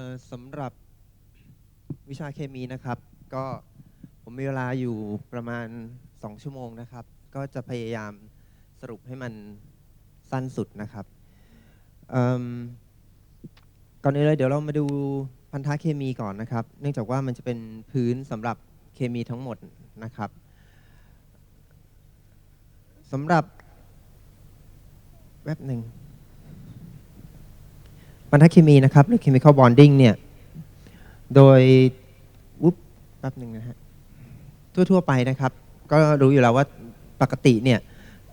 อสำหรับวิชาเคมีนะครับ ก็ผมมีเวลาอยู่ประมาณ 2 ชั่วโมงนะครับ ก็จะพยายามสรุปให้มันสั้นสุดนะครับก่อนอื่นเลยเดี๋ยวเรามาดูพันธะเคมีก่อนนะครับ เนื่องจากว่ามันจะเป็นพื้นสำหรับเคมีทั้งหมดนะครับสำหรับแวบหนึ่ง พันธะเคมีนะครับหรือ chemical bonding เนี่ย โดยวุ๊บแป๊บหนึ่งนะฮะ ทั่ว ๆ ไปนะครับ ก็รู้อยู่แล้วว่าปกติเนี่ย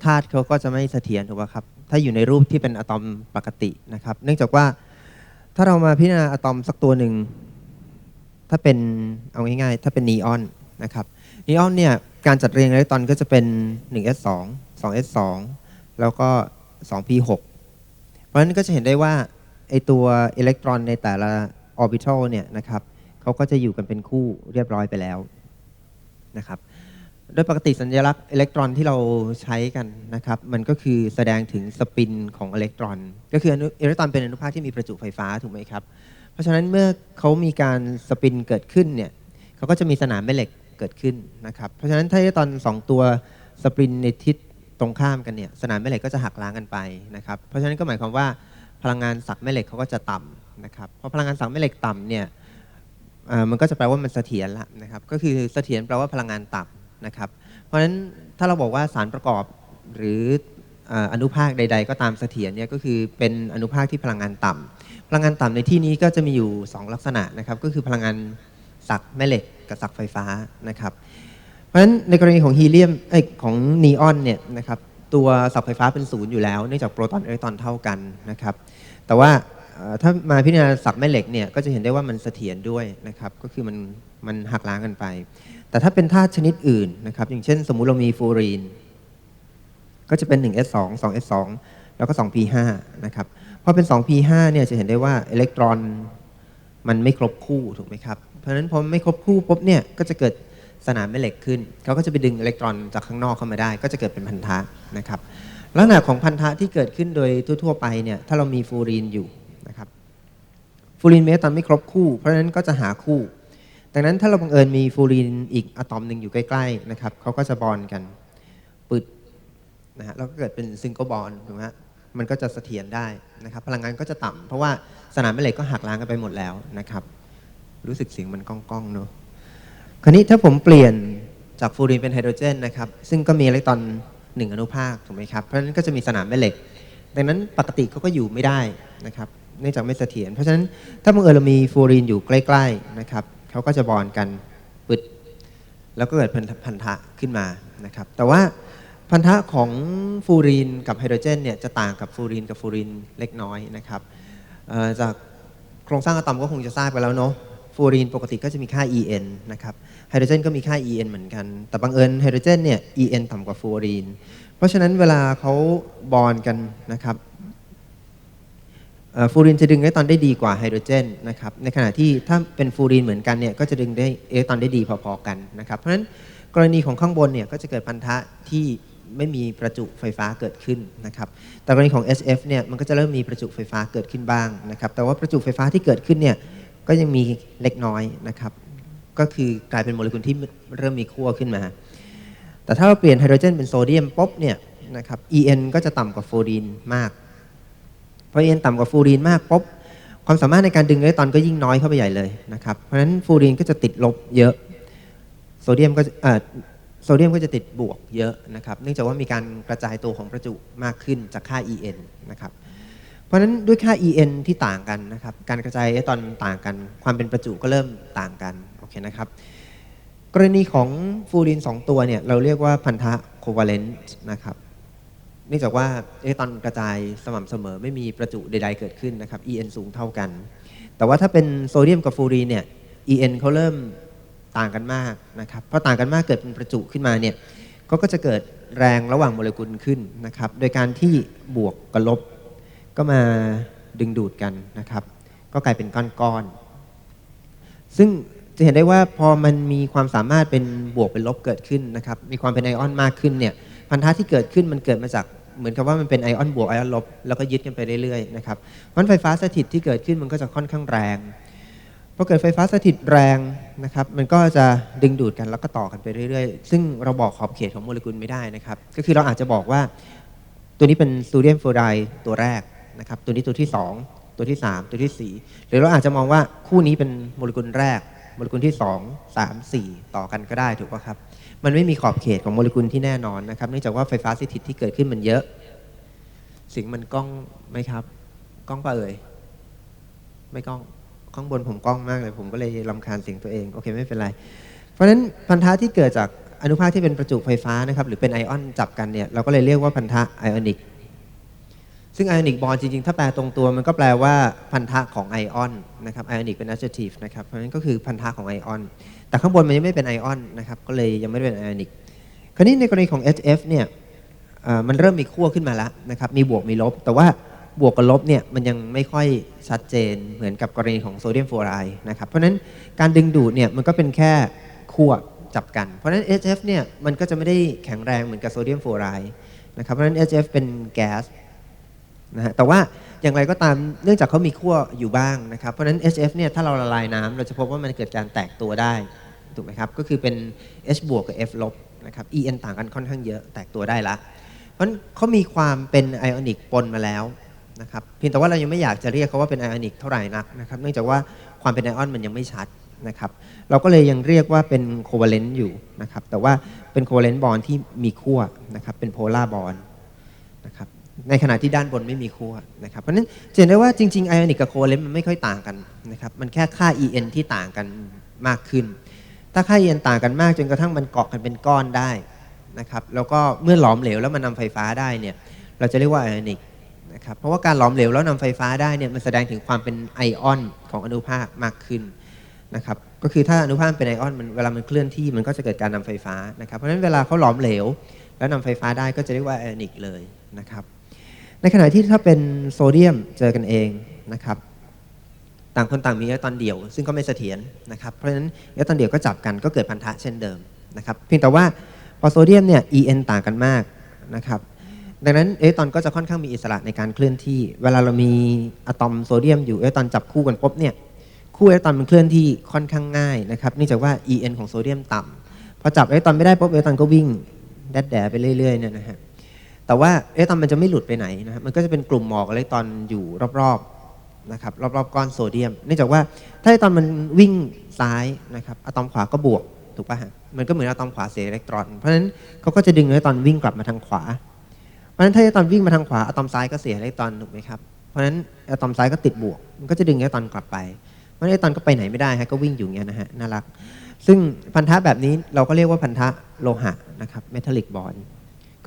ธาตุเขาก็จะไม่เสถียรถูกไหมครับ ถ้าอยู่ในรูปที่เป็นอะตอมปกตินะครับ เนื่องจากว่าถ้าเรามาพิจารณาอะตอมสักตัวหนึ่ง ถ้าเป็นเอาง่ายๆ ถ้าเป็นนีออนนะครับ นีออนเนี่ย การจัดเรียงอิเล็กตรอนก็จะเป็น 1s2 2s2 แล้วก็ 2p6 เพราะฉะนั้นก็จะเห็นได้ว่า ไอตัวอิเล็กตรอนในแต่ละออร์บิทัลเนี่ยนะครับเขาก็จะอยู่กันเป็นคู่เรียบร้อยไปแล้วนะครับโดยปกติสัญลักษณ์อิเล็กตรอนที่เราใช้กันนะครับมันก็คือแสดงถึงสปินของอิเล็กตรอน ก็คืออิเล็กตรอนเป็นอนุภาคที่มีประจุไฟฟ้าถูกไหมครับ เพราะฉะนั้นเมื่อเขามีการสปินเกิดขึ้นเนี่ยเขาก็จะมีสนามแม่เหล็กเกิดขึ้นนะครับเพราะฉะนั้นถ้าอิเล็กตรอนสองตัวสปินในทิศตรงข้ามกันเนี่ยสนามแม่เหล็กก็จะหักล้างกันไปนะครับเพราะฉะนั้นก็หมายความว่า พลังงานสักแม่เหล็กเขาก็จะต่ำนะครับเพราะพลังงานสักแม่เหล็กต่ำเนี่ยมันก็จะแปลว่ามันเสถียรละนะครับก็คือเสถียรแปลว่าพลังงานต่ำนะครับเพราะฉะนั้นถ้าเราบอกว่าสารประกอบหรืออนุภาคใด ๆ ก็ตามเสถียรเนี่ยก็คือเป็นอนุภาคที่พลังงานต่ำพลังงานต่ำในที่นี้ก็จะมีอยู่ 2 ลักษณะนะครับก็คือพลังงานสักแม่เหล็กกับสักไฟฟ้านะครับเพราะฉะนั้นในกรณีของฮีเลียมเอ้ของนีออนเนี่ยนะครับ ตัวสักไฟฟ้าเป็นศูนย์อยู่แล้วเนื่องจากโปรตอนอิเล็กตรอนเท่ากันนะครับ แต่ว่าถ้ามาพิจารณาสักแม่เหล็กเนี่ยก็จะเห็นได้ว่ามันเสถียรด้วยนะครับก็คือมันมันหักล้างกันไป แต่ถ้าเป็นธาตุชนิดอื่นนะครับ อย่างเช่นสมมุติเรามีฟลูอรีน ก็จะเป็น 1s2 2s2 แล้วก็ 2p5 นะครับพอเป็น 2p5 เนี่ยจะเห็นได้ว่าอิเล็กตรอนมันไม่ครบคู่ถูกไหมครับ เพราะฉะนั้นพอไม่ครบคู่ปุ๊บเนี่ยก็จะเกิด สนามแม่เหล็กขึ้นเขาก็จะไปดึงอิเล็กตรอนจากข้างนอกเข้ามาได้ ก็จะเกิดเป็นพันธะนะครับลักษณะของพันธะที่เกิดขึ้นโดยทั่วๆไปเนี่ยถ้าเรามีฟลูอรีนอยู่นะครับฟลูอรีนมีอิเล็กตอนไม่ครบคู่ เพราะฉะนั้นก็จะหาคู่ดังนั้นถ้าเราบังเอิญมีฟลูอรีนอีกอะตอมหนึ่งอยู่ใกล้ๆนะครับเขาก็จะบอนกันปึดนะฮะแล้วก็เกิดเป็นซิงเกิลบอนถูกไหมฮะมันก็จะเสถียรได้นะครับ พลังงานก็จะต่ำเพราะว่าสนามแม่เหล็กก็หักล้างกันไปหมดแล้วนะครับ รู้สึกเสียงมันก้องๆเนอะ คราวนี้ถ้าผมเปลี่ยนจากฟลูอรีนเป็นไฮโดรเจนนะครับซึ่งก็มีอิเล็กตรอนหนึ่งอนุภาคถูกไหมครับ เพราะฉะนั้นก็จะมีสนามแม่เหล็ก ดังนั้นปกติเขาก็อยู่ไม่ได้นะครับเนื่องจากไม่เสถียรเพราะฉะนั้นถ้าบังเอิญเรามีฟลูอรีนอยู่ใกล้ๆนะครับเขาก็จะบอนกันปึดแล้วก็เกิดพันธนธะขึ้นมานะครับ แต่ว่าพันธะของฟลูอรีนกับไฮโดรเจนเนี่ยจะต่างกับฟลูอรีนกับฟลูอรีนเล็กน้อยนะครับจากโครงสร้างอะตอมก็คงจะทราบไปแล้วเนาะ ฟลูอรีนปกติก็จะมีค่า En นะครับไฮโดรเจนก็มีค่า En เหมือนกัน แต่บังเอิญไฮโดรเจนเนี่ย En ต่ำกว่าฟลูอรีน เพราะฉะนั้นเวลาเขาบอนกันนะครับฟลูอรีนจะดึงอิเล็กตอนได้ดีกว่าไฮโดรเจนนะครับในขณะที่ถ้าเป็นฟลูอรีนเหมือนกันเนี่ยก็จะดึงได้อิเล็กตอนได้ดีพอๆกันนะครับเพราะฉะนั้นกรณีของข้างบนเนี่ยก็จะเกิดพันธะที่ไม่มีประจุไฟฟ้าเกิดขึ้นนะครับแต่กรณีของ SF เนี่ยมันก็จะเริ่มมีประจุไฟฟ้าเกิดขึ้นบ้างนะครับแต่ว่าประจุไฟฟ้าที่เกิดขึ้นเนี่ย ก็ยังมีเล็กน้อยนะครับ ก็คือกลายเป็นโมเลกุลที่เริ่มมีขั้วขึ้นมา แต่ถ้าเราเปลี่ยนไฮโดรเจนเป็นโซเดียมปุ๊บเนี่ยนะครับ En ก็จะต่ำกว่าฟลูอรีนมาก เพอเอ็นต่ำกว่าฟลูอรีนมากปุ๊บความสามารถในการดึงอิเล็กตรอนก็ยิ่งน้อยเข้าไปใหญ่เลยนะครับ เพราะฉะนั้นฟลูอรีนก็จะติดลบเยอะ โซเดียมก็เออโซเดียมก็จะติดบวกเยอะนะครับ เนื่องจากว่ามีการกระจายตัวของประจุมากขึ้นจากค่า En นะครับ เพราะฉะนั้นด้วยค่า En ที่ต่างกันนะครับ การกระจายอิเล็กตรอนต่างกัน ความเป็นประจุก็เริ่มต่างกันโอเคนะครับ กรณีของฟูรีนสองตัวเนี่ยเราเรียกว่าพันธะโควาเลนต์นะครับเนื่องจากว่าอิเล็กตรอนกระจายสม่ำเสมอไม่มีประจุใดๆเกิดขึ้นนะครับ En สูงเท่ากัน แต่ว่าถ้าเป็นโซเดียมกับฟูรีนเนี่ย En เขาเริ่มต่างกันมากนะครับเพราะต่างกันมากเกิดเป็นประจุขึ้นมาเนี่ยก็จะเกิดแรงระหว่างโมเลกุลขึ้นนะครับ โดยการที่บวกกับลบ ก็มาดึงดูดกันนะครับ ก็กลายเป็นก้อนๆ ซึ่งจะเห็นได้ว่าพอมันมีความสามารถเป็นบวกเป็นลบเกิดขึ้นนะครับ มีความเป็นไอออนมากขึ้นเนี่ย พันธะที่เกิดขึ้นมันเกิดมาจากเหมือนกับว่ามันเป็นไอออนบวกไอออนลบแล้วก็ยึดกันไปเรื่อยๆนะครับเพราะฉะนั้นไฟฟ้าสถิตที่เกิดขึ้นมันก็จะค่อนข้างแรงพอเกิดไฟฟ้าสถิตแรงนะครับ มันก็จะดึงดูดกันแล้วก็ต่อกันไปเรื่อยๆ ซึ่งเราบอกขอบเขตของโมเลกุลไม่ได้นะครับ ก็คือเราอาจจะบอกว่าตัวนี้เป็นโซเดียมฟลูอไรด์ตัวแรก นะครับตัวนี้ตัวที่ 2 ตัวที่ 3 ตัวทีสี่ 4 หรือเราอาจจะมองว่าคู่นี้เป็นโมเลกุลแรก โมเลกุลที่ 2 3 4 ต่อกันก็ได้ถูกป่ะครับ มันไม่มีขอบเขตของโมเลกุลที่แน่นอนนะครับเนื่องจากว่าไฟฟ้าสถิตที่เกิดขึ้นมันเยอะ สิ่งมันกล้องไหมครับกล้องปะเอ่ยไม่กล้องข้างบนผมกล้องมากเลย ผมก็เลยลำคาญเสียงตัวเองโอเคไม่เป็นไร เพราะฉะนั้นพันธะที่เกิดจากอนุภาคที่เป็นประจุไฟฟ้านะครับหรือเป็นไอออนจับกันเนี่ยเราก็เลยเรียกว่าพันธะไอออนิก ซึ่งไอออนิกบอลจริง ๆ ถ้าแปลตรงตัวมันก็แปลว่าพันธะของไอออนนะครับไอออนิกเป็น adjective นะครับเพราะฉะนั้นก็คือพันธะของไอออน แต่ข้างบนมันยังไม่เป็นไอออนนะครับก็เลยยังไม่ได้เป็นไอออนิกคราวนี้ในกรณีของ HF เนี่ยมันเริ่มมีขั้วขึ้นมาแล้วนะครับมีบวกมีลบ แต่ว่าบวกกับลบเนี่ยมันยังไม่ค่อยชัดเจนเหมือนกับกรณีของโซเดียมฟลูอไรด์นะครับเพราะฉะนั้นการดึงดูดเนี่ยมันก็เป็นแค่ขั้วจับกัน เพราะฉะนั้น HF เนี่ยมันก็จะไม่ได้แข็งแรงเหมือนกับโซเดียมฟลูอไรด์นะครับเพราะฉะนั้น HF เป็นแก๊ส นะฮะแต่ว่าอย่างไรก็ตามเนื่องจากเขามีขั้วอยู่บ้างนะครับ เพราะฉะนั้น HF เนี่ยถ้าเราละลายน้ำเราจะพบว่ามันเกิดการแตกตัวได้ถูกไหมครับก็คือเป็น H บวกกับ F ลบนะครับ En ต่างกันค่อนข้างเยอะแตกตัวได้ละ เพราะฉะนั้นเขามีความเป็นไอออนิกปนมาแล้วนะครับเพียงแต่ว่าเรายังไม่อยากจะเรียกเขาว่าเป็นไอออนิกเท่าไหร่นักนะครับเนื่องจากว่าความเป็นไอออนมันยังไม่ชัดนะครับเราก็เลยยังเรียกว่าเป็นโคเวเลนต์อยู่นะครับแต่ว่าเป็นโคเวเลนต์บอลที่มีขั้วนะครับเป็นโพลาร์บอล ในขณะที่ด้านบนไม่มีขั้วนะครับ เพราะฉะนั้นจะเห็นได้ว่าจริงๆไอออนิกกับโคเลนมันไม่ค่อยต่างกันนะครับ มันแค่ค่า En ที่ต่างกันมากขึ้น ถ้าค่า En ต่างกันมากจนกระทั่งมันเกาะกันเป็นก้อนได้นะครับ แล้วก็เมื่อหลอมเหลวแล้วมันนำไฟฟ้าได้เนี่ย เราจะเรียกว่าไอออนิกนะครับ เพราะว่าการหลอมเหลวแล้วนำไฟฟ้าได้เนี่ย มันแสดงถึงความเป็นไอออนของอนุภาคมากขึ้นนะครับ ก็คือถ้าอนุภาคเป็นไอออนมันเวลามันเคลื่อนที่มันก็จะเกิดการนำไฟฟ้านะครับ เพราะฉะนั้นเวลาเขาหลอมเหลว แล้วนำไฟฟ้าได้ก็จะเรียกว่าไอออนิกเลยนะครับ ในขณะที่ถ้าเป็นโซเดียมเจอกันเองนะครับต่างคนต่างมีอิเล็กตรอนเดี่ยว ซึ่งก็ไม่เสถียรนะครับเพราะฉะนั้นอิเล็กตรอนเดี่ยวก็จับกันก็เกิดพันธะเช่นเดิมนะครับเพียงแต่ว่าพอโซเดียมเนี่ย En ต่างกันมากนะครับดังนั้นอิเล็กตรอนก็จะค่อนข้างมีอิสระในการเคลื่อนที่ เวลาเรามีอะตอมโซเดียมอยู่อิเล็กตรอนจับคู่กันปุ๊บเนี่ยคู่อิเล็กตรอนมันเคลื่อนที่ค่อนข้างง่ายนะครับเนื่องจากว่า En ของโซเดียมต่ำพอจับอิเล็กตรอนไม่ได้ปุ๊บอิเล็กตรอนก็วิ่งแดดแดไปเรื่อยๆเนี่ยนะฮะ แต่ว่าอิเล็กตอนมันจะไม่หลุดไปไหนนะครับมันก็จะเป็นกลุ่มหมอกอิเล็กตอนอยู่รอบๆนะครับรอบๆก้อนโซเดียม เนื่องจากว่าถ้าไอตอนมันวิ่งซ้ายนะครับอะตอมขวาก็บวกถูกป่ะฮะมันก็เหมือนอะตอมขวาเสียอิเล็กตรอน เพราะฉะนั้นเขาก็จะดึงไอตอนวิ่งกลับมาทางขวา เพราะฉะนั้นถ้าไอตอนวิ่งมาทางขวาอะตอมซ้ายก็เสียอิเล็กตรอนถูกไหมครับเพราะฉะนั้นอะตอมซ้ายก็ติดบวก มันก็จะดึงไอตอนกลับไปเพราะฉะนั้นอิเล็กตอนก็ไปไหนไม่ได้ฮะก็วิ่งอยู่อย่างเงี้ยนะฮะน่ารัก ซึ่งพันธะแบบนี้เราก็เรียกว่าพันธะโลหะนะครับเมทัลลิกบอล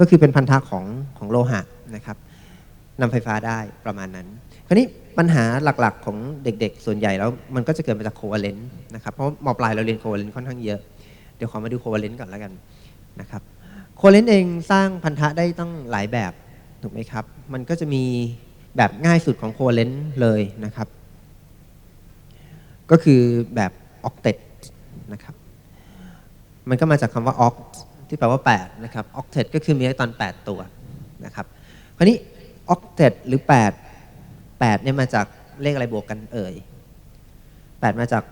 ก็คือเป็นพันธะของของโลหะนะครับนำไฟฟ้าได้ประมาณนั้น คราวนี้ปัญหาหลักๆของเด็กๆ ส่วนใหญ่แล้วมันก็จะเกิดมาจากโคเวเลนต์นะครับ เพราะมปลายเราเรียนโคเวเลนต์ค่อนข้างเยอะ เดี๋ยวขอมาดูโคเวเลนต์ก่อนแล้วกันนะครับโคเวเลนต์เองสร้างพันธะได้ตั้งหลายแบบถูกไหมครับ มันก็จะมีแบบง่ายสุดของโคเวเลนต์เลยนะครับ ก็คือแบบออกเต็นะครับ มันก็มาจากคำว่า oct ที่แปลว่า8นะครับ octet ก็คือมีอิเล็กตอน8 ตัวนะครับคราวนี้ octet หรือ 8 8เนี่ยมาจากเลขอะไรบวกกันเอ่ย8 มาจาก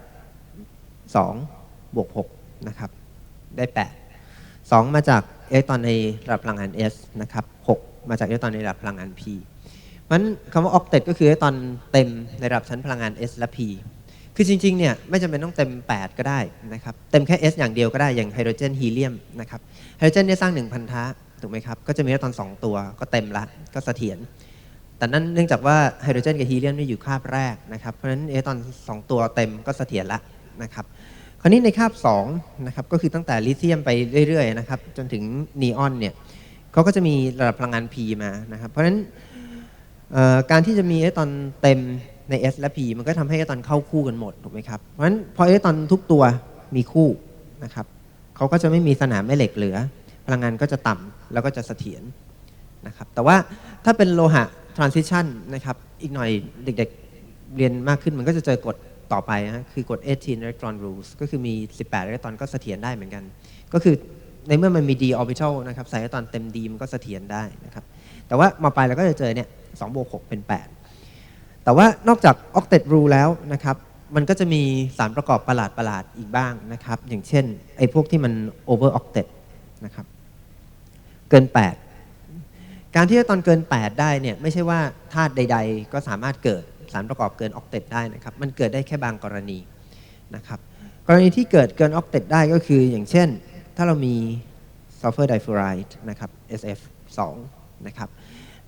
2 บวก6นะครับได้ 8 2 มาจากอิเล็กตรอนในระดับพลังงาน s นะครับ 6 มาจากอิเล็กตรอนในระดับพลังงาน p เพราะฉะนั้นคำว่า octet ก็คืออิเล็กตรอนเต็มในระดับชั้นพลังงาน s และ p คือจริงๆเนี่ยไม่จำเป็นต้องเต็ม 8 ก็ได้นะครับเต็มแค่ S อย่างเดียวก็ได้อย่างไฮโดรเจนฮีเลียมนะครับไฮโดรเจนเนี่ยสร้าง1พันธะถูกไหมครับก็จะมีอิเล็กตรอน 2 ตัวก็เต็มละก็เสถียรแต่นั้นเนื่องจากว่าไฮโดรเจนกับฮีเลียมนี่อยู่คาบแรกนะครับเพราะฉะนั้นอิเล็กตรอน2 ตัวเต็มก็เสถียรละนะครับคราวนี้ในคาบ2นะครับก็คือตั้งแต่ลิเธียมไปเรื่อยๆนะครับจนถึงนีออนเนี่ยเขาก็จะมีระดับพลังงาน P มานะครับเพราะฉะนั้นการที่จะมีอิเล็กตรอนเต็ม ใน S และ P มันก็ทำให้อิเล็กตอนเข้าคู่กันหมดถูกไหมครับเพราะฉะนั้นพออิเล็กตอนทุกตัวมีคู่นะครับเขาก็จะไม่มีสนามแม่เหล็กเหลือ พลังงานก็จะต่ำแล้วก็จะเสถียรนะครับแต่ว่าถ้าเป็นโลหะ transition นะครับอีกหน่อยเด็กๆเรียนมากขึ้นมันก็จะเจอกฎต่อไปนะคือกฎ 18 electron rules ก็คือมี 18 อิเล็กตรอนก็เสถียรได้เหมือนกัน ก็คือในเมื่อมันมี d orbital นะครับใส่อิเล็กตรอนเต็ม d มันก็เสถียรได้นะครับแต่ว่ามาไปเราก็จะเจอเนี่ย2บวก6เป็น 8 แต่ว่านอกจาก octet rule แล้วนะครับมันก็จะมีสารประกอบประหลาดประหลาดอีกบ้างนะครับ อย่างเช่นไอ้พวกที่มัน over octet นะครับเกิน 8 การที่อะตอนเกิน 8 ได้เนี่ยไม่ใช่ว่าธาตุใด ๆ ก็สามารถเกิดสารประกอบเกินออกเต็ได้นะครับ มันเกิดได้แค่บางกรณีนะครับกรณีที่เกิดเกินออกเต็ได้ก็คืออย่างเช่น ถ้าเรามีซัลเฟอร์ไดฟูไรด์นะครับ SF2 นะครับ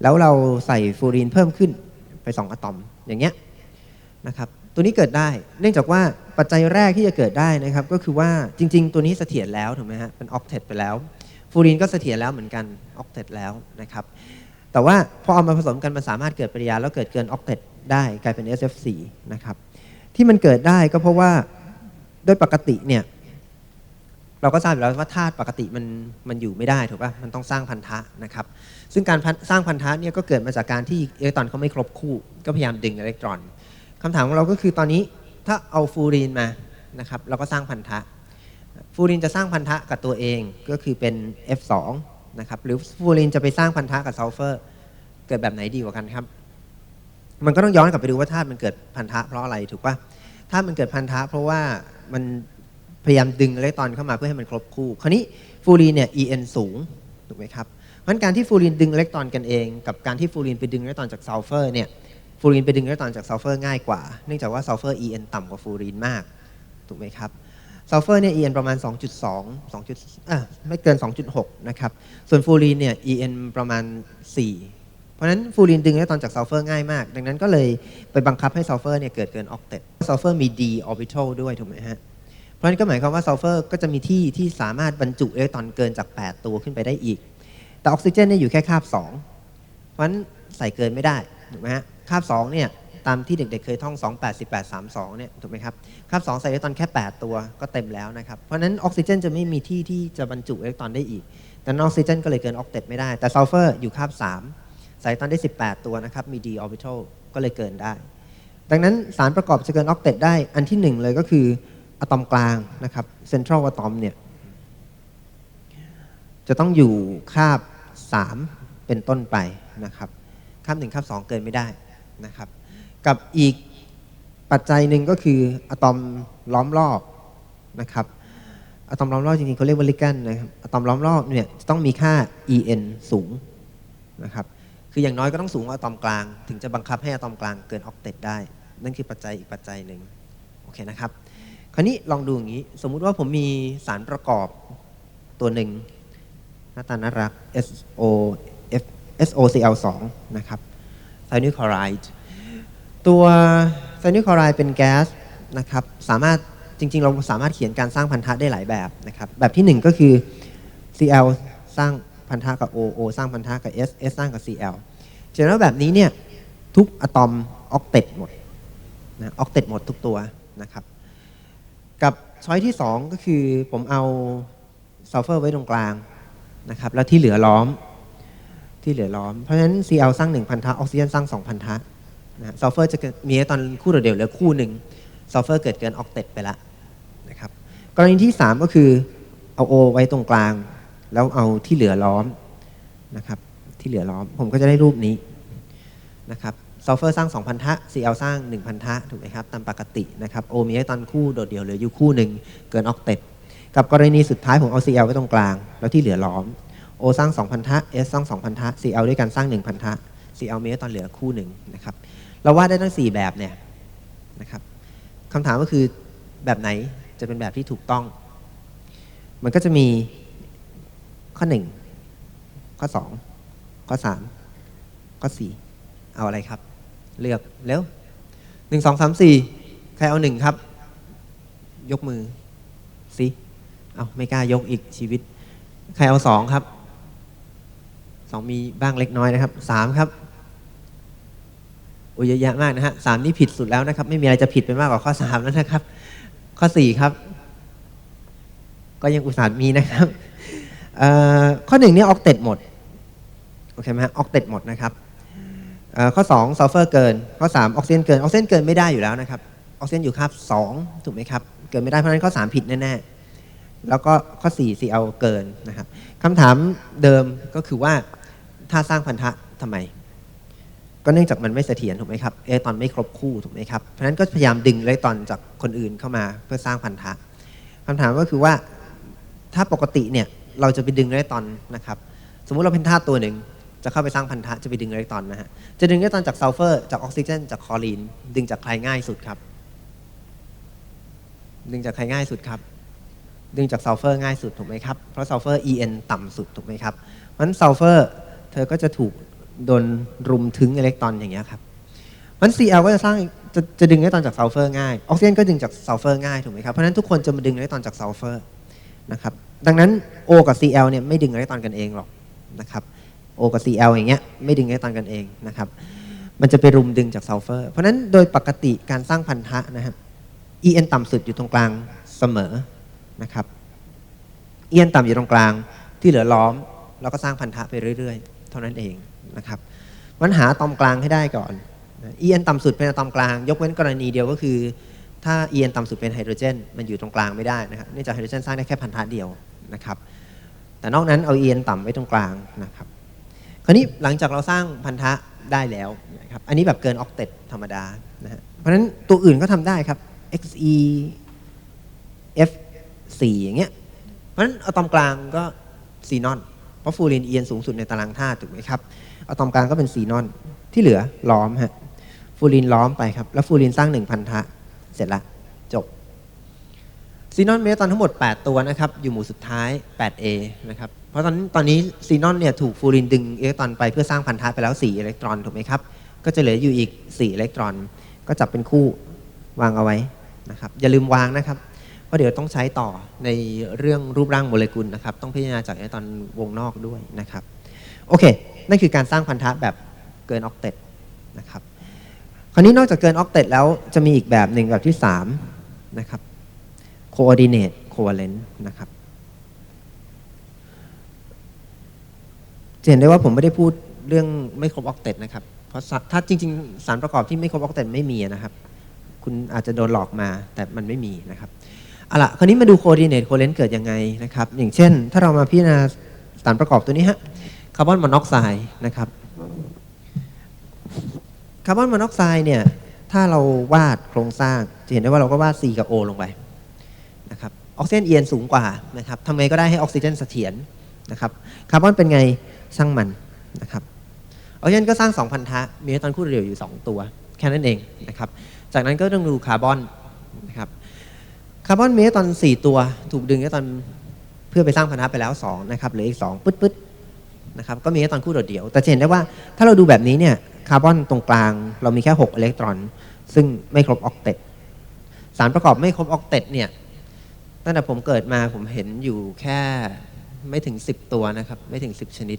แล้วเราใส่ฟูรีนเพิ่มขึ้น 2อะตอมอย่างเงี้ยนะครับตัวนี้เกิดได้เนื่องจากว่าปัจจัยแรกที่จะเกิดได้นะครับก็คือว่าจริง ๆ ตัวนี้เสถียรแล้วถูกไหมฮะเป็นออกเทตไปแล้วฟูรีนก็เสถียรแล้วเหมือนกันออกเทตแล้วนะครับแต่ว่าพอเอามาผสมกันมันสามารถเกิดปฏิกิริยาแล้วเกิดเกินออกเทตได้กลายเป็น SF4 นะครับที่มันเกิดได้ก็เพราะว่าโดยปกติเนี่ยเราก็ทราบอยู่แล้วว่าธาตุปกติมันมันอยู่ไม่ได้ถูกป่ะมันต้องสร้างพันธะนะครับ ซึ่งการสร้างพันธะเนี่ยก็เกิดมาจากการที่อิเล็กตรอนเขาไม่ครบคู่ ก็พยายามดึงอิเล็กตรอนคำถามของเราก็คือตอนนี้ถ้าเอาฟูรีนมานะครับเราก็สร้างพันธะฟูรีนจะสร้างพันธะกับตัวเองก็คือเป็น F2 นะครับหรือฟูรีนจะไปสร้างพันธะกับซัลเฟอร์เกิดแบบไหนดีกว่ากันครับ มันก็ต้องย้อนกลับไปดูว่าธาตุมันเกิดพันธะเพราะอะไรถูกปะธาตุมันเกิดพันธะเพราะว่ามันพยายามดึงอิเล็กตรอนเข้ามาเพื่อให้มันครบคู่ คราวนี้ฟูรีนเนี่ย En สูงถูกไหมครับ เพราะนั้นการที่ฟูรีนดึงอิเล็กตรอนกันเอง กับการที่ฟูรีนไปดึงอิเล็กตรอนจากซัลเฟอร์เนี่ยฟูรีนไปดึงอิเล็กตรอนจากซัลเฟอร์ง่ายกว่า เนื่องจากว่าซัลเฟอร์ En ต่ำกว่าฟูรีนมาก ถูกไหมครับซัลเฟอร์เนี่ย En ประมาณ 2.2 2จุดอะไม่เกิน 2.6 นะครับ ส่วนฟูรีนเนี่ย En ประมาณ 4 เพราะนั้นฟูรีนดึงอิเล็กตรอนจากซัลเฟอร์ง่ายมาก ดังนั้นก็เลยไปบังคับให้ซัลเฟอร์เนี่ยเกิดเกินออกเต็ดซัลเฟอร์มี d orbital ด้วย ถูกไหมฮะ เพราะฉะนั้นก็หมายความว่าซัลเฟอร์ก็จะมีที่ที่สามารถบรรจุอิเล็กตรอนเกินจาก 8 ตัวขึ้นไปได้อีก แต่ออกซิเจนเนี่ยอยู่แค่คาบ2เพราะฉะนั้นใส่เกินไม่ได้ถูกไหมฮะคาบ2เนี่ยตามที่เด็กๆเคยท่อง 2 8 18 3 2เนี่ยถูกไหมครับคาบ2ใส่อิเล็กตรอนแค่ 8 ตัวก็เต็มแล้วนะครับ เพราะฉะนั้นออกซิเจนจะไม่มีที่ที่จะบรรจุอิเล็กตรอนได้อีกแต่ออกซิเจนก็เลยเกินออกเต็ดไม่ได้ แต่ซัลเฟอร์อยู่คาบ3ใส่อิเล็กตรอนได้ 18 ตัวนะครับมี d orbital ก็เลยเกินได้ ดังนั้นสารประกอบจะเกินออกเต็ดได้อันที่หนึ่งเลยก็คืออะตอมกลางนะครับเซ็นทรัลอะตอมเนี่ยจะต้องอยู่คาบ 3 เป็นต้นไปนะครับคาบ1คาบ2เกินไม่ได้นะครับ กับอีกปัจจัยหนึ่งก็คืออะตอมล้อมรอบนะครับอะตอมล้อมรอบจริงๆเขาเรียกว่าลิกันนะครับอะตอมล้อมรอบเนี่ยจะต้องมีค่า En สูงนะครับคืออย่างน้อยก็ต้องสูงกว่าอะตอมกลาง ถึงจะบังคับให้อะตอมกลางเกินออกเต็ดได้ นั่นคือปัจจัยอีกปัจจัยหนึ่งโอเคนะครับ คราวนี้ลองดูอย่างนี้ สมมุติว่าผมมีสารประกอบตัวหนึ่ง หน้าตาน่ารัก SO F SOCl2 นะครับไซนิคลอไรด์ตัวไซนิคลอไรด์เป็นแก๊สนะครับสามารถจริง ๆ เราสามารถเขียนการสร้างพันธะได้หลายแบบนะครับแบบที่หนึ่งก็คือ Cl สร้างพันธะกับ O O สร้างพันธะกับ S S สร้างกับ Cl เจอแล้วแบบนี้เนี่ยทุกอะตอมออกเต็ดหมดนะออกเต็ดหมดทุกตัวนะครับกับช้อยที่ 2 ก็คือผมเอาซัลเฟอร์ไว้ตรงกลาง นะครับแล้วที่เหลือล้อมที่เหลือล้อม เพราะฉะนั้น Cl สร้าง 1 พันธะออกซิเจนสร้าง 2 พันธะนะซัลเฟอร์จะเกิดมีตอนคู่เดียวเหลือคู่หนึ่งซัลเฟอร์เกิดเกินออกเต็ดไปละนะครับกรณีที่ 3 ก็คือเอา O ไว้ตรงกลาง แล้วเอาที่เหลือล้อมนะครับที่เหลือล้อมผมก็จะได้รูปนี้นะครับซัลเฟอร์สร้าง 2 พันธะ Cl สร้าง 1 พันธะถูกไหมครับตามปกตินะครับ O มีไอตอนคู่โดดเดี่ยวเหลืออยู่คู่หนึ่งเกินออกเต็ด กับกรณีสุดท้ายผมเอา Cl ไว้ตรงกลาง แล้วที่เหลือล้อม O สร้าง 2 พันธะ S สร้าง 2 พันธะ Cl ด้วยกันสร้าง 1 พันธะ Cl มีไอตอนเหลือคู่หนึ่งนะครับเราวาดได้ทั้ง 4 แบบเนี่ยนะครับคำถามก็คือแบบไหนจะเป็นแบบที่ถูกต้อง มันก็จะมีข้อ 1 ข้อ 2 ข้อ 3 ข้อ 4 เอาอะไรครับ เลือกเร็วหนึ่งสองสามสี่ใครเอาหนึ่งครับ ยกมือสิ เอาไม่กล้ายกอีกชีวิต ใครเอาสองครับสองมีบ้างเล็กน้อยนะครับสามครับโอ้ยเยอะแยะมากนะฮะสามนี่ผิดสุดแล้วนะครับ ไม่มีอะไรจะผิดไปมากกว่าข้อสามแล้วนะครับ ข้อสี่ครับ ก็ยังอุตส่าห์มีนะครับข้อหนึ่งนี่ออกเต็ดหมดโอเคไหมฮะออกเต็ดหมดนะครับเอ่อข้อ2ซัลเฟอร์เกิน ข้อ3ออกซิเจนเกินออกซิเจนเกินไม่ได้อยู่แล้วนะครับออกซิเจนอยู่คาบ2ถูกไหมครับ เกินไม่ได้เพราะฉะนั้นข้อ3ผิดแน่ๆ แล้วก็ข้อ 4 CL เกินนะครับคำถามเดิมก็คือว่าถ้าสร้างพันธะทำไม ก็เนื่องจากมันไม่เสถียรถูกไหมครับอิเล็กตรอนไม่ครบคู่ถูกไหมครับเพราะฉะนั้นก็พยายามดึงอิเล็กตรอนจากคนอื่นเข้ามาเพื่อสร้างพันธะคำถามก็คือว่าถ้าปกติเนี่ยเราจะไปดึงอิเล็กตรอนนะครับสมมุติเราเป็นธาตุตัวหนึ่งจะเข้าไปสร้างพันธะจะไปดึงอิเล็กตรอนนะฮะจะดึงอิเล็กตรอนจากซัลเฟอร์จากออกซิเจน จากคลอรีน ดึงจากใครง่ายสุดครับ ดึงจากใครง่ายสุดครับ ดึงจากซัลเฟอร์ง่ายสุดถูกไหมครับ เพราะซัลเฟอร์ En ต่ำสุดถูกไหมครับเพราะฉะนั้นซัลเฟอร์เธอก็จะถูกโดนรุมถึงอิเล็กตรอนอย่างเงี้ยครับมัน Cl ก็จะสร้างจะจะดึงอิเล็กตรอนจากซัลเฟอร์ง่าย ออกซิเจนก็ดึงจากซัลเฟอร์ง่ายถูกไหมครับ เพราะฉะนั้นทุกคนจะมาดึงอิเล็กตรอนจากซัลเฟอร์นะครับ ดังนั้น O กับ Cl เนี่ยไม่ดึงอิเล็กตรอนกันเองหรอกนะครับ O กับ Cl อย่างเงี้ยไม่ดึงอิเล็กตรอนกันเองนะครับ มันจะไปรุมดึงจากซัลเฟอร์ เพราะฉะนั้นโดยปกติการสร้างพันธะนะครับ En ต่ำสุดอยู่ตรงกลางเสมอ นะครับ En ต่ำอยู่ตรงกลางที่เหลือล้อม แล้วก็สร้างพันธะไปเรื่อย ๆ เท่านั้นเองนะครับมันหาตอมกลางให้ได้ก่อนนะ En ต่ำสุดเป็นอะตอมกลาง ยกเว้นกรณีเดียวก็คือ ถ้า En ต่ำสุดเป็นไฮโดรเจน มันอยู่ตรงกลางไม่ได้นะครับเนื่องจากไฮโดรเจนสร้างได้แค่พันธะเดียวนะครับ แต่นอกนั้นเอา En ต่ำไว้ตรงกลางนะครับ คราวนี้หลังจากเราสร้างพันธะได้แล้วนะครับอันนี้แบบเกินออกเต็ดธรรมดานะฮะเพราะฉะนั้นตัวอื่นก็ทำได้ครับ Xe F 4อย่างเงี้ย เพราะฉะนั้นอะตอมกลางก็ซีนอน เพราะฟูรินเอียนสูงสุดในตารางธาตุถูกไหมครับ อะตอมกลางก็เป็นซีนอน ที่เหลือล้อมฮะ ฟูรินล้อมไปครับ แล้วฟูรินสร้างหนึ่งพันธะ เสร็จละจบ ซีนอนมีอิเล็กตอนทั้งหมด 8 ตัวนะครับ อยู่หมู่สุดท้าย 8A นะครับ เพราะตอนตอนนี้ซีนอนเนี่ยถูกฟูรินดึงอิเล็กตรอนไปเพื่อสร้างพันธะไปแล้ว4อิเล็กตรอนถูกไหมครับ ก็จะเหลืออยู่อีก4อิเล็กตรอน ก็จับเป็นคู่วางเอาไว้นะครับ อย่าลืมวางนะครับ เพราะเดี๋ยวต้องใช้ต่อในเรื่องรูปร่างโมเลกุลนะครับ ต้องพิจารณาจากอิเล็กตอนวงนอกด้วยนะครับ โอเค นั่นคือการสร้างพันธะแบบเกินออกเต็ดนะครับ คราวนี้นอกจากเกินออกเต็ดแล้วจะมีอีกแบบหนึ่งแบบที่3นะครับ coordinate covalent นะครับจะเห็นได้ว่าผมไม่ได้พูดเรื่องไม่ครบออกเต็ดนะครับ เพราะสะถ้าจริง ๆ สารประกอบที่ไม่ครบออกเต็ดไม่มีนะครับ คุณอาจจะโดนหลอกมาแต่มันไม่มีนะครับ เอาละคราวนี้มาดู coordinate covalent เกิดยังไงนะครับ อย่างเช่น ถ้าเรามาพิจารณาสารประกอบตัวนี้ฮะคาร์บอนมอนอกไซด์นะครับคาร์บอนมอนอกไซด์เนี่ยถ้าเราวาดโครงสร้าง จะเห็นได้ว่าเราก็วาด C กับ O ลงไปนะครับออกซิเจนเอียนสูงกว่านะครับทำไงก็ได้ให้ออกซิเจนเสถียรนะครับคาร์บอนเป็นไงช่างมันนะครับออกซิเจนก็สร้าง2,000ทะมีอิเล็กตอนคู่เดียวอยู่ 2 ตัว แค่นั้นเองนะครับจากนั้นก็ต้องดูคาร์บอนาร์บอนมีอิเล็กตอน 4 ตัว ถูกดึงอิเล็กตอนเพื่อไปสร้างพันธะไปแล้ว 2 นะครับเหลืออีก 2 ปึ๊ดปึ๊ดนะครับก็มีอิเล็กตอนคู่โดดเดี่ยว แต่เห็นได้ว่าถ้าเราดูแบบนี้เนี่ยคาร์บอนตรงกลางเรามีแค่ 6 อิเล็กตรอน ซึ่งไม่ครบออกเต็ดสารประกอบไม่ครบออกเต็ดเนี่ยตั้งแต่ผมเกิดมาผมเห็นอยู่แค่ไม่ถึง 10 ตัวนะครับไม่ถึง 10 ชนิด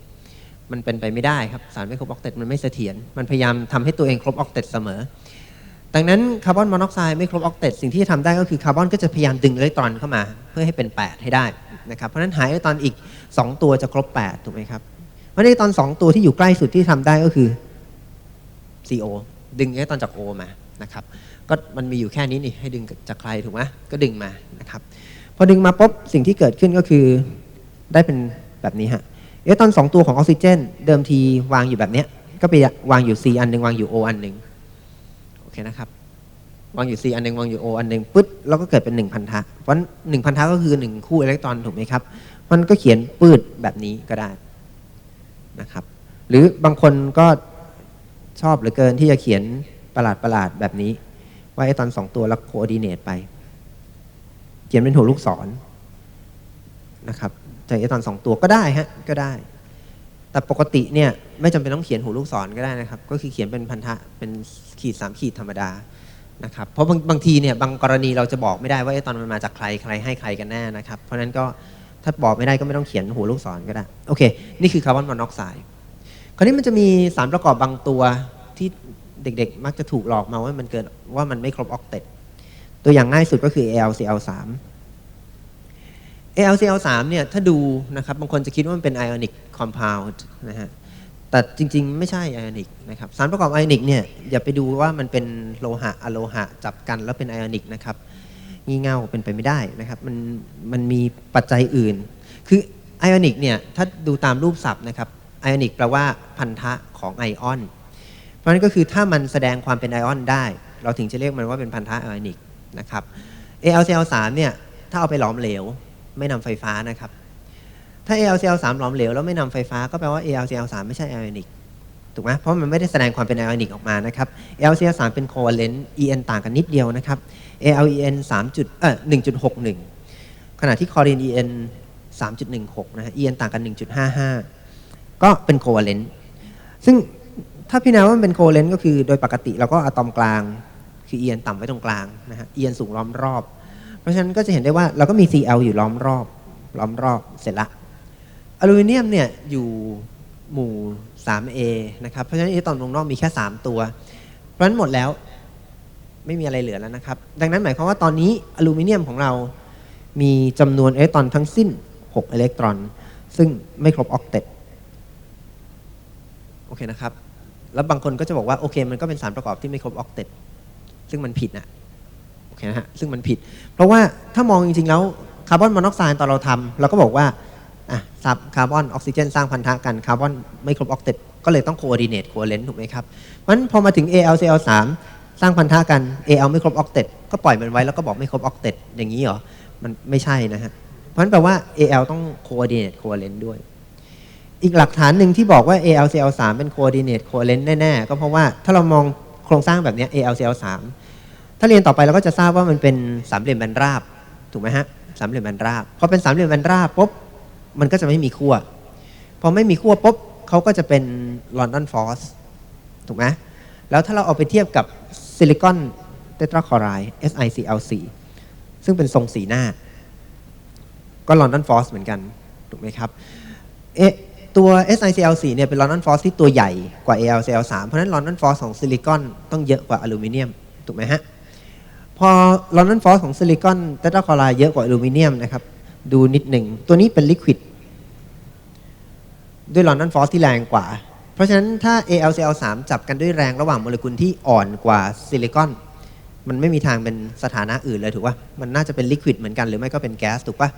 มันเป็นไปไม่ได้ครับสารไม่ครบออกเต็ดมันไม่เสถียรมันพยายามทำให้ตัวเองครบออกเต็ดเสมอ ดังนั้นคาร์บอนมอนอกไซด์ไม่ครบออกเต็ดสิ่งที่จะทำได้ก็คือคาร์บอนก็จะพยายามดึงอิเล็กตรอนเข้ามาเพื่อให้เป็น 8 ให้ได้นะครับเพราะฉะนั้นหายอิเล็กตรอนอีก 2 ตัวจะครบ 8 ถูกไหมครับเพราะในตอน 2 ตัวที่อยู่ใกล้สุดที่ทำได้ก็คือ CO ดึงอิเล็กตรอนจาก O มานะครับก็มันมีอยู่แค่นี้นี่ให้ดึงจากใครถูกไหมก็ดึงมานะครับพอดึงมาปุ๊บสิ่งที่เกิดขึ้นก็คือได้เป็นแบบนี้ฮะอิเล็กตรอนสองตัวของออกซิเจน เดิมทีวางอยู่แบบเนี้ยก็ไปวางอยู่ C อันหนึ่งวางอยู่ O อันหนึ่ง เคนะครับ วางอยู่ C อันหนึ่งวางอยู่ O อันหนึ่งปึ๊ดแล้วก็เกิดเป็น1พันธะเพราะหนึ่งพันธะก็คือ 1 คู่อิเล็กตรอนถูกไหมครับ มันก็เขียนปืดแบบนี้ก็ได้นะครับ หรือบางคนก็ชอบเหลือเกินที่จะเขียนประหลาดประหลาดแบบนี้ ว่าไอตอนสองตัวแล้วโคดีเนตไป เขียนเป็นหัวลูกศรนะครับจากไอตอนสองตัวก็ได้ฮะก็ได้ แต่ปกติเนี่ยไม่จำเป็นต้องเขียนหัวลูกศรก็ได้นะครับ ก็คือเขียนเป็นพันธะเป็น ขีดสามขีดธรรมดานะครับเพราะบางบางทีเนี่ยบางกรณีเราจะบอกไม่ได้ว่าไอ้ตอนมันมาจากใครใครให้ใครกันแน่นะครับ เพราะฉะนั้นก็ถ้าบอกไม่ได้ก็ไม่ต้องเขียนหัวลูกศรก็ได้โอเคนี่คือคาร์บอนมอนอกไซด์คราวนี้มันจะมีสารประกอบบางตัวที่เด็กๆ มักจะถูกหลอกมาว่ามันเกินว่ามันไม่ครบออกเต็ดตัวอย่างง่ายสุดก็คือ AlCl3 AlCl3 เนี่ยถ้าดูนะครับบางคนจะคิดว่ามันเป็น ionic compound นะฮะ แต่จริงๆ ไม่ใช่ ionic นะครับสารประกอบ ionic เนี่ยอย่าไปดูว่ามันเป็นโลหะอะโลหะจับกันแล้วเป็น ionic นะครับงี่เง่าเป็นไปไม่ได้นะครับมันมันมีปัจจัยอื่น คือ ionic เนี่ยถ้าดูตามรูปศัพท์นะครับไอออนิกแปลว่าพันธะของไอออน เพราะฉะนั้นก็คือถ้ามันแสดงความเป็นไอออนได้ เราถึงจะเรียกมันว่าเป็นพันธะไอออนิกนะครับ AlCl3 เนี่ยถ้าเอาไปหลอมเหลว ไม่นำไฟฟ้านะครับ ถ้า AlCl3 หลอมเหลวแล้วไม่นำไฟฟ้าก็แปลว่า AlCl3 ไม่ใช่ไอออนิกถูกไหมเพราะมันไม่ได้แสดงความเป็นไอออนิกออกมานะครับ AlCl3 เป็นโคเวเลนต์ En ต่างกันนิดเดียวนะครับ AlEn 3จุดเอ่อ1.61 ขณะที่คอรีน En 3.16 นะฮะ En ต่างกัน 1.55 ก็เป็นโคเวเลนต์ซึ่งถ้าพี่นาว่ามันเป็นโคเวเลนต์ก็คือโดยปกติเราก็อะตอมกลางคือ En ต่ำไว้ตรงกลางนะฮะ En สูงล้อมรอบ เพราะฉะนั้นก็จะเห็นได้ว่าเราก็มี Cl อยู่ล้อมรอบล้อมรอบเสร็จละ อลูมิเนียมเนี่ยอยู่หมู่ 3A นะครับ เพราะฉะนั้นอิเล็กตรอนวงนอกมีแค่ 3 ตัว เพราะฉะนั้นหมดแล้วไม่มีอะไรเหลือแล้วนะครับ ดังนั้นหมายความว่าตอนนี้อลูมิเนียมของเรามีจำนวนอิเล็กตรอนทั้งสิ้น 6 อิเล็กตรอน ซึ่งไม่ครบออกเต็ตโอเคนะครับ แล้วบางคนก็จะบอกว่าโอเค มันก็เป็นสารประกอบที่ไม่ครบออกเต็ตซึ่งมันผิดนะโอเคนะฮะซึ่งมันผิด เพราะว่าถ้ามองจริงๆแล้วคาร์บอนมอนอกไซด์ตอนเราทำเราก็บอกว่า อะซับคาร์บอนออกซิเจนสร้างพันธะกันคาร์บอนไม่ครบออกเต็ตก็เลยต้องโคอ r d ดิเนตโคเลนถูกไหมครับเพราะฉะนั้นพอมาถึง AlCl3 สร้างพันธะกัน Al ไม่ครบออกเต็ตก็ปล่อยมันไว้แล้วก็บอกไม่ครบออกเต็ตอย่างนี้เหรอมันไม่ใช่นะฮะเพราะฉะนั้นแปลว่า Al ต้องโคอ r d ดิเนตโคเลนด้วย อีกหลักฐานหนึ่งที่บอกว่า AlCl3 เป็น coordinate covalent แน่ๆ ก็เพราะว่าถ้าเรามองโครงสร้างแบบนี้ AlCl3 ถ้าเรียนต่อไปเราก็จะทราบว่ามันเป็นสามเหลี่ยมแบนราบ ถูกไหมฮะ สามเหลี่ยมแบนราบ พอเป็นสามเหลี่ยมแบนราบปุ๊บ มันก็จะไม่มีขั้วพอไม่มีขั้วปุ๊บเขาก็จะเป็นลอนดอนฟอสถูกไหมแล้วถ้าเราเอาไปเทียบกับซิลิคอนเตตราคอไรด์ SiCl4 ซึ่งเป็นทรงสีหน้า ก็ลอนดอนฟอสเหมือนกัน ถูกไหมครับเอะตัว SiCl4 เนี่ยเป็นลอนดอนฟอสที่ตัวใหญ่กว่า AlCl3 เพราะฉะนั้นลอนดอนฟอสของซิลิคอนต้องเยอะกว่าอลูมิเนียม ถูกไหมฮะ พอลอนดอนฟอสของซิลิคอนเตตราคอไรด์เยอะกว่าอลูมิเนียมนะครับ ดูนิดหนึ่ง ตัวนี้เป็นลิควิดด้วยลอนดอนฟอสที่แรงกว่า เพราะฉะนั้นถ้า AlCl3 จับกันด้วยแรงระหว่างโมเลกุลที่อ่อนกว่าซิลิคอน มันไม่มีทางเป็นสถานะอื่นเลยถูกป่ะ มันน่าจะเป็นลิควิดเหมือนกันหรือไม่ก็เป็นแก๊สถูกป่ะ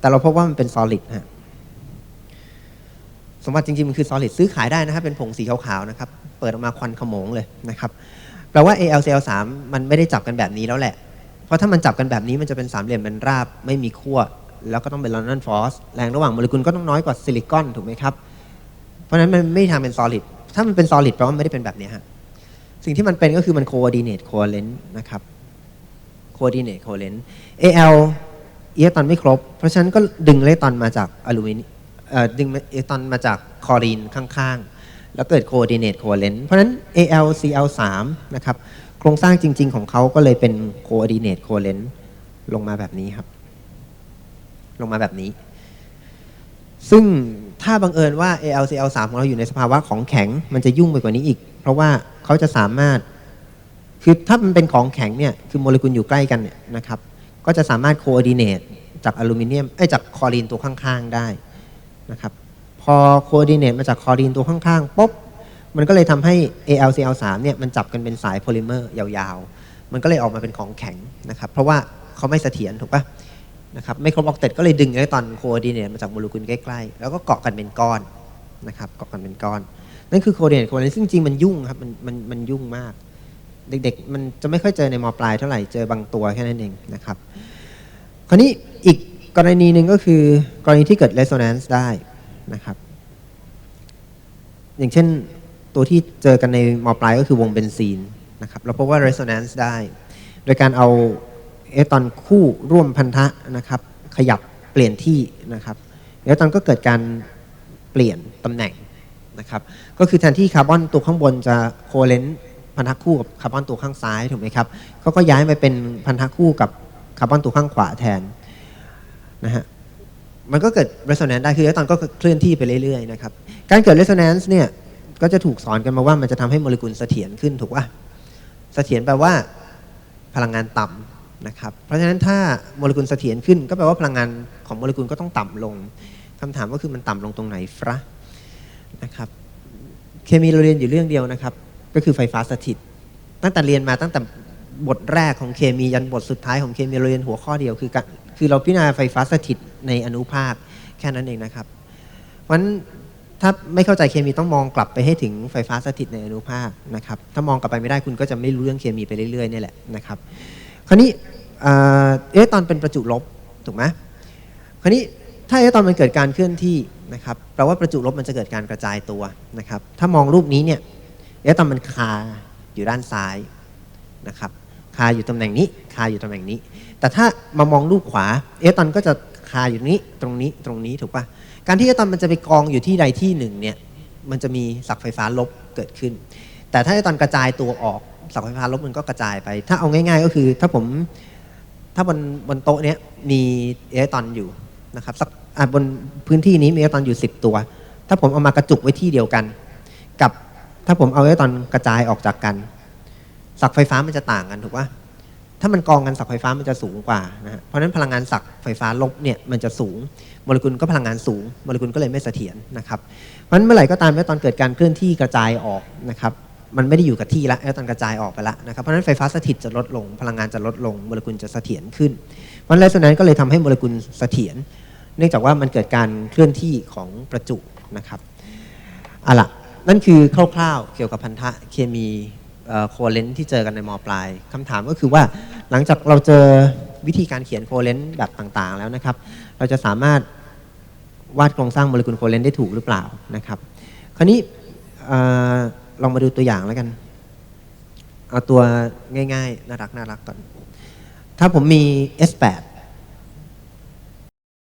แต่เราพบว่ามันเป็น solid ฮะสมบัติจริงๆ มันคือ solid ซื้อขายได้นะครับ เป็นผงสีขาวๆนะครับ เปิดออกมาควันขโมงเลยนะครับ แปลว่า AlCl3 มันไม่ได้จับกันแบบนี้แล้วแหละ เพราะถ้ามันจับกันแบบนี้มันจะเป็นสามเหลี่ยมเป็นราบไม่มีขั้ว แล้วก็ต้องเป็นลอนดอนฟอสแรงระหว่างโมเลกุลก็ต้องน้อยกว่าซิลิคอนถูกไหมครับ เพราะฉะนั้นมันไม่ทางเป็น solid ถ้ามันเป็น solid แปลว่ามันไม่ได้เป็นแบบนี้ฮะสิ่งที่มันเป็นก็คือมัน coordinate covalent นะครับ coordinate covalent Al อิเล็กตรอนไม่ครบ เพราะฉะนั้นก็ดึงอิเล็กตรอนมาจากอลูมิเนียมดึงอิเล็กตรอนมาจากคลอรีนข้างๆ แล้วเกิด coordinate covalent เพราะฉะนั้น AlCl3 นะครับโครงสร้างจริง ๆ ของเขาก็เลยเป็น coordinate covalent ลงมาแบบนี้ครับ ลงมาแบบนี้ ซึ่งถ้าบังเอิญว่า AlCl3 ของเราอยู่ในสภาวะของแข็ง มันจะยุ่งไปกว่านี้อีก เพราะว่าเขาจะสามารถ คือถ้ามันเป็นของแข็งเนี่ย คือโมเลกุลอยู่ใกล้กันเนี่ยนะครับ ก็จะสามารถโคอ r d ดิเนตจากอลูมิเนียมไอ้จากคอรีนตัวข้างๆได้นะครับ พอโคอ r d ดิเนตมาจากคอรีนตัวข้างๆปุ๊บ มันก็เลยทำให้ AlCl3 เนี่ย มันจับกันเป็นสายโพลิเมอร์ยาวๆ มันก็เลยออกมาเป็นของแข็งนะครับ เพราะว่าเขาไม่เสถียรถูกปะ นะครับไม่ครออกเต็ดก็เลยดึงอิเล็กตรอนโคอดิเนตมาจากโมเลกุลใกล้ๆ แล้วก็เกาะกันเป็นก้อนนะครับเกาะกันเป็นก้อน นั่นคือโคอดิเนตโค v a l ซึ่งจริงมันยุ่งครับมันมันมันยุ่งมาก เด็กๆ มันจะไม่ค่อยเจอในมปลายเท่าไหร่เจอบางตัวแค่นั้นเองนะครับ คราวนี้อีกกรณีหนึ่งก็คือกรณีที่เกิด resonance ได้นะครับ อย่างเช่นตัวที่เจอกันในมปลายก็คือวงเบนซีนนะครับเราพบว่า resonance ได้ โดยการเอา เอตอนคู่ร่วมพันธะนะครับขยับเปลี่ยนที่นะครับเอตอนก็เกิดการเปลี่ยนตำแหน่งนะครับก็คือแทนที่คาร์บอนตัวข้างบนจะโคเลนพันธะคู่กับคาร์บอนตัวข้างซ้ายถูกไหมครับเขาก็ย้ายไปเป็นพันธะคู่กับคาร์บอนตัวข้างขวาแทนนะฮะมันก็เกิด resonance ได้คืออิเล็กตรอนก็เคลื่อนที่ไปเรื่อยๆนะครับการเกิด resonance เนี่ยก็จะถูกสอนกันมาว่ามันจะทำให้โมเลกุลเสถียรขึ้นถูกป่ะเสถียรแปลว่าพลังงานต่ำ นะครับเพราะฉะนั้นถ้าโมเลกุลเสถียรขึ้น ก็แปลว่าพลังงานของโมเลกุลก็ต้องต่ำลงคำถามก็คือมันต่ำลงตรงไหนฟะนะครับเคมีเราเรียนอยู่เรื่องเดียวนะครับ ก็คือไฟฟ้าสถิต ตั้งแต่เรียนมาตั้งแต่บทแรกของเคมียันบทสุดท้ายของเคมีเราเรียนหัวข้อเดียวคือคือเราพิจารณาไฟฟ้าสถิตในอนุภาคแค่นั้นเองนะครับเพราะฉะนั้นถ้าไม่เข้าใจเคมีต้องมองกลับไปให้ถึงไฟฟ้าสถิตในอนุภาคนะครับ ถ้ามองกลับไปไม่ได้คุณก็จะไม่รู้เรื่องเคมีไปเรื่อยๆนี่แหละนะครับ คราวนี้เอ่อเอะตอนเป็นประจุลบถูกไหมคราวนี้ถ้าเอะตอนมันเกิดการเคลื่อนที่นะครับแปลว่าประจุลบมันจะเกิดการกระจายตัวนะครับ ถ้ามองรูปนี้เนี่ยเอะตอนมันคาอยู่ด้านซ้ายนะครับคาอยู่ตำแหน่งนี้คาอยู่ตำแหน่งนี้ แต่ถ้ามามองรูปขวาเอะตอนก็จะคาอยู่นี้ตรงนี้ตรงนี้ถูกปะการที่เอะตอนมันจะไปกองอยู่ที่ใดที่หนึ่งเนี่ยมันจะมีสักไฟฟ้าลบเกิดขึ้น แต่ถ้าเอะตอนกระจายตัวออก สักไฟฟ้าลบมันก็กระจายไป ถ้าเอาง่าย ๆ ก็คือ ถ้าผมถ้าบนบนโต๊ะเนี้ยมีอิเอะตรอนอยู่นะครับสักอะบนพื้นที่นี้มีอิเอะตรอนอยู่ 10 ตัว ถ้าผมเอามากระจุกไว้ที่เดียวกัน กับถ้าผมเอาอิเอะตรอนกระจายออกจากกันสักไฟฟ้ามันจะต่างกันถูกปะถ้ามันกองกันสักไฟฟ้ามันจะสูงกว่านะฮะเพราะฉะนั้นพลังงานสักไฟฟ้าลบเนี่ยมันจะสูงโมเลกุลก็พลังงานสูงโมเลกุลก็เลยไม่เสถียรนะครับเพราะฉะนั้นเมื่อไหร่ก็ตามที่ตอนเกิดการเคลื่อนที่กระจายออกนะครับ มันไม่ได้อยู่กับที่ละแล้วตอนกระจายออกไปละนะครับเพราะฉะนั้นไฟฟ้าสถิตจะลดลง พลังงานจะลดลงโมเลกุลจะเสถียรขึ้นเพราะฉะนั้นนั้นก็เลยทำให้โมเลกุลเสถียรเนื่องจากว่ามันเกิดการเคลื่อนที่ของประจุนะครับอาล่ะนั่นคือคร่าวๆ เกี่ยวกับพันธะเคมีโคเลนที่เจอกันในมปลายคำถามก็คือว่าหลังจากเราเจอวิธีการเขียนโคเลนแบบต่างๆแล้วนะครับ เราจะสามารถวาดโครงสร้างโมเลกุลโคเลนได้ถูกหรือเปล่านะครับ คราวนี้ ลองมาดูตัวอย่างแล้วกัน เอาตัวง่ายๆ น่ารักน่ารักก่อน ถ้าผมมี S8